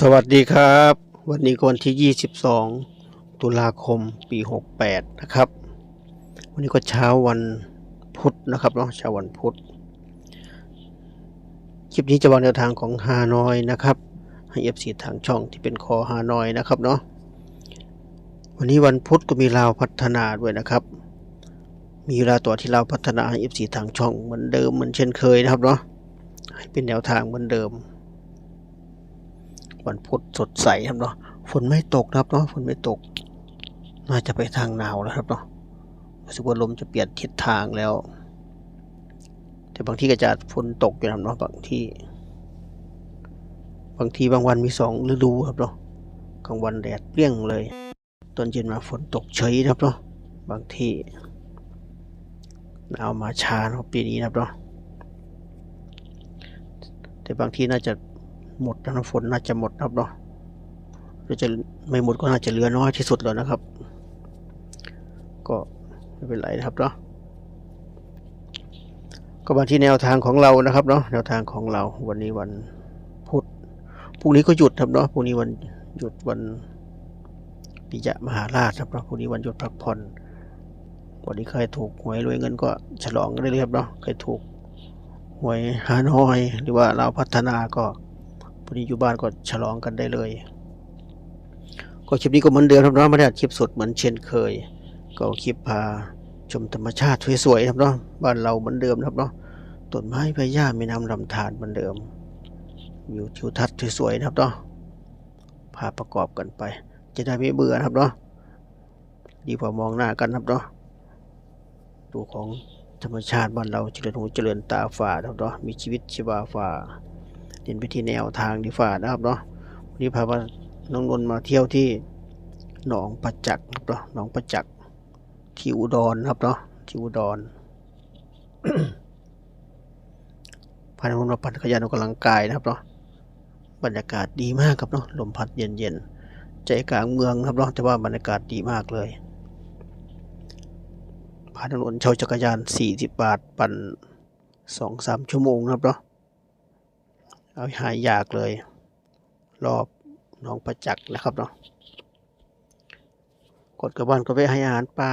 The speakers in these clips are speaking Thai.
สวัสดีครับ วันนี้ก็วันที่ 22 ตุลาคมปี 68 นะครับ วันนี้ก็เช้าวันพุธนะครับเนาะเช้าวันพุธคลิปนี้จะวางแนวทางของฮานอยนะครับให้เอฟซีทางช่องที่เป็นคอฮานอยนะครับเนาะวันนี้วันพุธก็มีลาวพัฒนาด้วยนะครับ มีเวลาตัวที่เราวพัฒนาให้เอฟซีทางช่องเหมือนเดิมเหมือนเช่นเคยนะครับเนาะให้เป็นแนวทางเหมือนเดิม วันพุธสดใสครับเนาะฝนไม่ตกนะครับเนาะฝนไม่ตก น่าจะไปทางหนาวแล้วครับเนาะรู้สึกว่าลมจะเปลี่ยนทิศทางแล้ว แต่บางที่ก็จะฝนตกอยู่นะครับเนาะบางที่บางทีบางวันมีสองฤดูครับเนาะกลางวันแดดเปรี้ยงเลยตอนเย็นมาฝนตกเฉยนะครับเนาะบางที่หนาวมาช้านะครับปีนี้นะครับเนาะแต่บางที่น่าจะ หมดนะฝนน่าจะหมดครับเนาะหรือจะไม่หมดก็น่าจะเหลือน้อยที่สุดแล้วนะครับ ก็ไม่เป็นไรนะครับเนาะก็มาที่แนวทางของเรานะครับเนาะแนวทางของเราวันนี้วันพุธพรุ่งนี้ก็หยุดครับเนาะพรุ่งนี้วันหยุดวันปิยะมหาราชครับเนาะพรุ่งนี้วันหยุดพักผ่อนวันนี้ใครถูกหวยรวยเงินก็ฉลองกันได้เลยครับเนาะใครถูกหวยฮานอยหรือว่าเราพัฒนาก็ พอดีอยู่บ้านก็ฉลองกันได้เลย ก็คลิปนี้ก็เหมือนเดิมครับเนาะไม่ได้คลิปสดเหมือนเช่นเคย ก็คลิปพาชมธรรมชาติสวยๆครับเนาะบ้านเราเหมือนเดิมครับเนาะต้นไม้ใบหญ้ามีน้ำลำธารเหมือนเดิมวิวทิวทัศน์สวยๆนะครับเนาะพาประกอบกันไป จะได้ไม่เบื่อนะครับเนาะดีกว่ามองหน้ากันครับเนาะดูของธรรมชาติบ้านเราเจริญหูเจริญตาฝ่าครับเนาะมีชีวิตชีวาฝ่า เดินไปที่แนวทางดีฝ่านะครับเนาะวันนี้พาน้องนนท์มาเที่ยวที่หนองประจักษ์ครับเนาะหนองประจักษ์ที่อุดรครับเนาะที่อุดรพาน้องนนมาปั่นจักรยานออกกำลังกายนะครับเนาะบรรยากาศดีมากครับเนาะลมพัดเย็นๆใจกลางเมืองครับเนาะแต่ว่าบรรยากาศดีมากเลยพาน้องนนท์เช่าจักรยาน40บาทปั่น2-3ชั่วโมงนะครับเนาะ เอาหายอยากเลย รอบหน้องประจักษ์นะครับเนาะกดกระบอนก็ไปให้อาหารปลา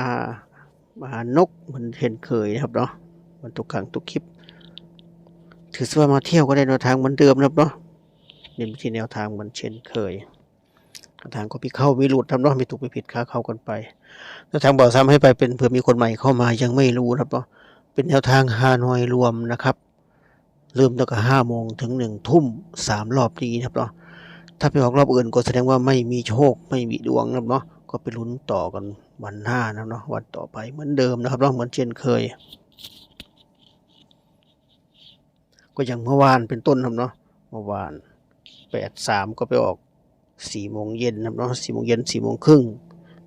อาหารนกเหมันเห็นเคยนะครับเนาะมันทุกครั้งทุกคลิป ถือว่ามาเที่ยวก็ได้แนวทางเหมือนเดิมนะครับเนาะเน้นที่แนวทางเหมือนเช่นเคยทางก็พี่เข้าม่หลุดทำเนาะไม่ถูกไม่ผิดค้าเข้ากันไปแนวทางบอกซ้ำให้ไปเป็นเผื่อมีคนใหม่เข้ามายังไม่รู้นะครับเนาะเป็นแนวทางฮานอยรวมนะครับ เริ่มตั้งแต่ห้าโมงถึงหนึ่งทุ่มสามรอบนี้นะครับเนาะถ้าไปออกรอบอื่นก็แสดงว่าไม่มีโชคไม่มีดวงนะครับเนาะก็ไปลุ้นต่อกันวันหน้านะครับเนาะวันต่อไปเหมือนเดิมนะครับเนาะเหมือนเช่นเคย ก็อย่างเมื่อวานเป็นต้นนะครับเนาะเมื่อวานแปดสามก็ไปออกสี่โมงเย็นนะครับเนาะสี่โมงเย็นสี่โมงครึ่ง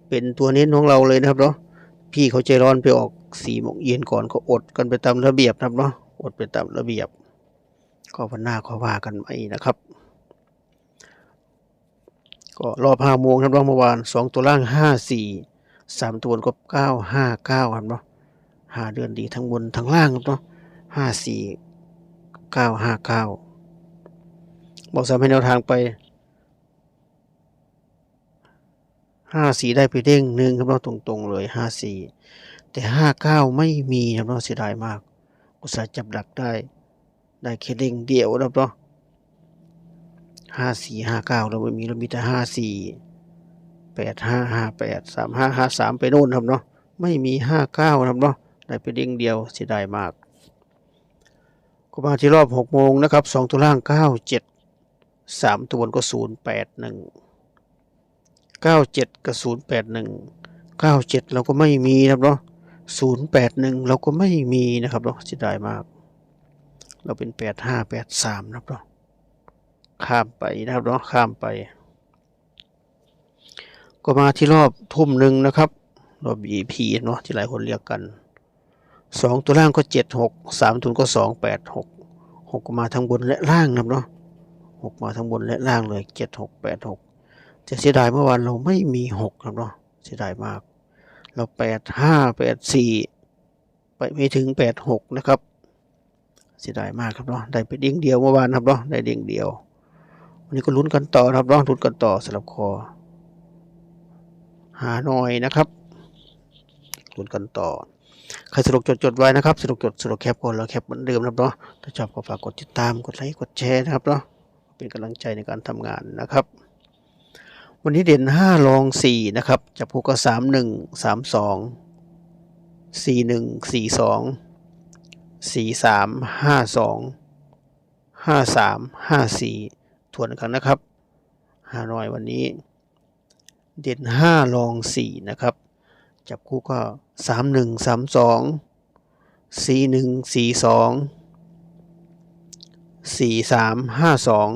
เป็นตัวเน้นของเราเลยนะครับเนาะพี่เขาใจร้อนไปออกสี่โมงเย็นก่อนก็อดกันไปตามระเบียบนะครับเนาะอดไปตามระเบียบ ก็วันหน้าก็ว่ากันใหม่นะครับ ก็รอบห้าโมงครับเมื่อวานสองตัวล่างห้าสี่สามตัวก็เก้าห้าเก้าครับเนาะห้าเดือนดีทั้งบนทั้งล่างครับเนาะห้าสี่เก้าห้าเก้าบอกสามให้แนวทางไปห้าสี่ได้ไปเด้งหนึ่งครับเนาะตรงๆเลยห้าสี่แต่ห้าเก้าไม่มีครับเนาะเสียดายมาก อุตส่าห์จับดักได้ ได้แค่เด้งเดียวนะครับเนาะห้าสี่ห้าเก้าเราไม่มีเรามีแต่ห้าสี่แปดห้าห้าแปดสามห้าห้าสามไปโน่นครับเนาะไม่มีห้าเก้าครับเนาะได้ไปเด้งเดียวเสียดายมากก็มาที่รอบหกโมงนะครับสองตัวล่างเก้าเจ็ดสามตัวบนก็ศูนย์แปดหนึ่งเก้าเจ็ดกับศูนย์แปดหนึ่งเก้าเจ็ดเราก็ไม่มีครับเนาะศูนย์แปดหนึ่งเราก็ไม่มีนะครับเนาะเสียดายมาก เราเป็นแปดห้าแปดสามนะครับเนาะข้ามไปนะครับเนาะข้ามไป ก็มาที่รอบทุ่มหนึ่งนะครับ รอบ EP เนาะที่หลายคนเรียกกันสองตัวล่างก็เจ็ดหกสามตัวก็สองแปดหกหกมาทั้งบนและล่างนะครับเนาะหกมาทั้งบนและล่างเลยเจ็ดหกแปดหกแต่เสียดายเมื่อวานเราไม่มีหกครับเนาะเสียดายมาก เราแปดห้าแปดสี่ไปไม่ถึงแปดหกนะครับ เสียดายมากครับเนาะได้ไปเด้งเดียวเมื่อวานครับเนาะได้เด้งเดียว วันนี้ก็ลุ้นกันต่อครับเนาะลุ้นกันต่อสำหรับคอ หาหน่อยนะครับลุ้นกันต่อใครสะดวกจดจดไว้นะครับสะดวกจดสะดวกแคปก่อนแล้วแคปเหมือนเดิมครับเนาะถ้าชอบก็ฝากกดติดตามกดไลค์กดแชร์นะครับเนาะเป็นกำลังใจในการทำงานนะครับ วันนี้เด่นห้ารองสี่นะครับจับคู่ก็สามหนึ่งสามสองสี่หนึ่งสี่สอง สี่สามห้าสองห้าสามห้าสี่ทวนกันนะครับห้านอยวันนี้ เด่นห้ารองสี่นะครับ จับคู่ก็สามหนึ่งสามสองสี่หนึ่งสี่สองสี่สามห้าสอง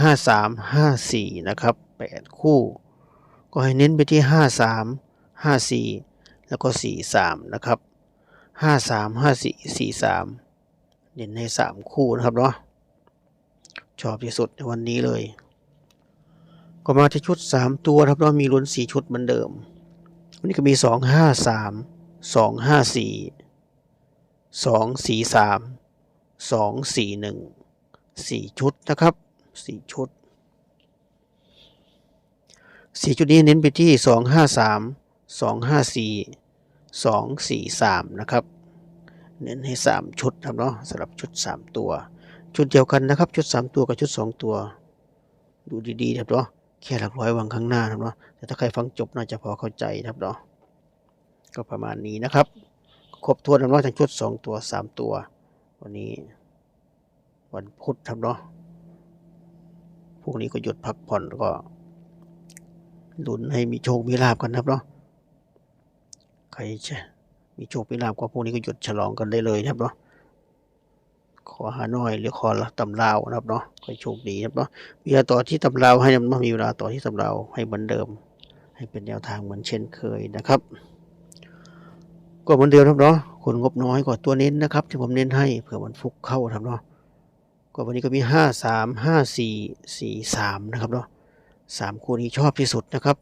ห้าสามห้าสี่นะครับแปดคู่ ก็ให้เน้นไปที่ห้าสามห้าสี่แล้วก็สี่สามนะครับ ห้าสามห้าสี่สี่สามเน้นให้สามคู่นะครับเนาะชอบที่สุดในวันนี้เลย ก็มาที่ชุดสามตัวครับเนาะมีลุ้นสี่ชุดเหมือนเดิม วันนี้ก็มีสองห้าสามสองห้าสี่สองสี่สามสองสี่หนึ่งสี่ชุดนะครับสี่ชุดสี่ชุดนี้เน้นไปที่สองห้าสามสองห้าสี่ สองสี่สามนะครับ เน้นให้สามชุดครับเนาะสำหรับชุดสามตัว ชุดเดียวกันนะครับ ชุดสามตัวกับชุดสองตัว ดูดีๆครับเนาะแค่หลักร้อยวางข้างหน้าครับเนาะแต่ถ้าใครฟังจบน่าจะพอเข้าใจนะครับเนาะก็ประมาณนี้นะครับครบถ้วนแล้วเนาะทั้งชุดสองตัวสามตัว วันนี้ วันพุธครับเนาะพรุ่งนี้ก็หยุดพักผ่อนแล้วก็ลุ้นให้มีโชค มีลาบกันครับเนาะ ใครจะมีโชคมีลาบก็พรุ่งนี้ก็หยุดฉลองกันได้เลยนะครับเนาะขอหาน้อยหรือขอตำราวนะครับเนาะก็โชคดีนะครับเนาะมีเวลาต่อที่ตำราวให้นะมีเวลาต่อที่ตำราวให้เหมือนเดิม ให้เป็นแนวทางเหมือนเช่นเคยนะครับ ก็เหมือนเดิมครับเนาะคนงบน้อยกว่าตัวเน้นนะครับ ที่ผมเน้นให้เผื่อมันฟุกเข้าครับเนาะก็วันนี้ก็มีห้าสามห้าสี่สี่สามนะครับเนาะสามคู่นี้ชอบที่สุดนะครับ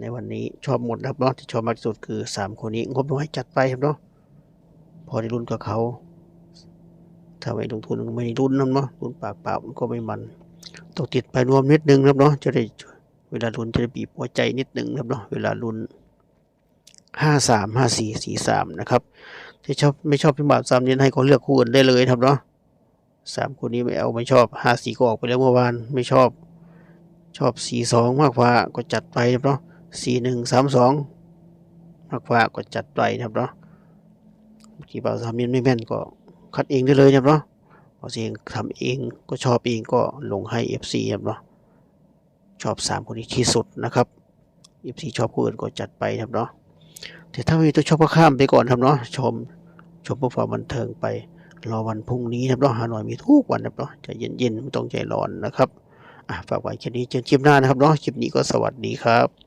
ในวันนี้ชอบหมดนะครับเนาะที่ชอบมากที่สุดคือสามคู่นี้ งบน้อยจัดไปครับเนาะพอได้รุ่นกับเขาถ้าไม่ลงทุนไม่ได้รุนนะเนาะรุนปากเปล่ามันก็ไม่มันต้องติดไปรวมนิดนึงครับเนาะจะได้เวลารุนจะได้บีบหัวใจนิดนึงครับเนาะเวลารุนห้าสามห้าสี่สี่สามนะครับที่ชอบไม่ชอบพิมพ์บาทสามเน้นให้ก็เลือกคู่อื่นได้เลยครับเนาะสามคนนี้ไม่เอาไม่ชอบห้าสี่ก็ออกไปแล้วเมื่อวานไม่ชอบ ชอบสี่สองมากกว่าก็จัดไปครับเนาะ สี่หนึ่งสามสองมากกว่าก็จัดไปนะครับเนาะที่บ่าวสามเน้นไม่แม่นก็คัดเองได้เลยนะครับเนาะพอเองทำเองก็ชอบเองก็ลงให้ FC ครับเนาะชอบสามคนนี้ที่สุดนะครับ FC ชอบคนอื่นก็จัดไปนะครับเนาะแต่ถ้าไม่มีตัวชอบก็ข้ามไปก่อนครับเนาะชมชมเพื่อความบันเทิงไปรอวันพรุ่งนี้นะครับเนาะหาหน่อยมีทุกวันนะครับเนาะใจเย็นๆไม่ต้องใจร้อนนะครับอะฝากไว้แค่นี้เจอคลิปหน้านะครับเนาะคลิปนี้ก็สวัสดีครับ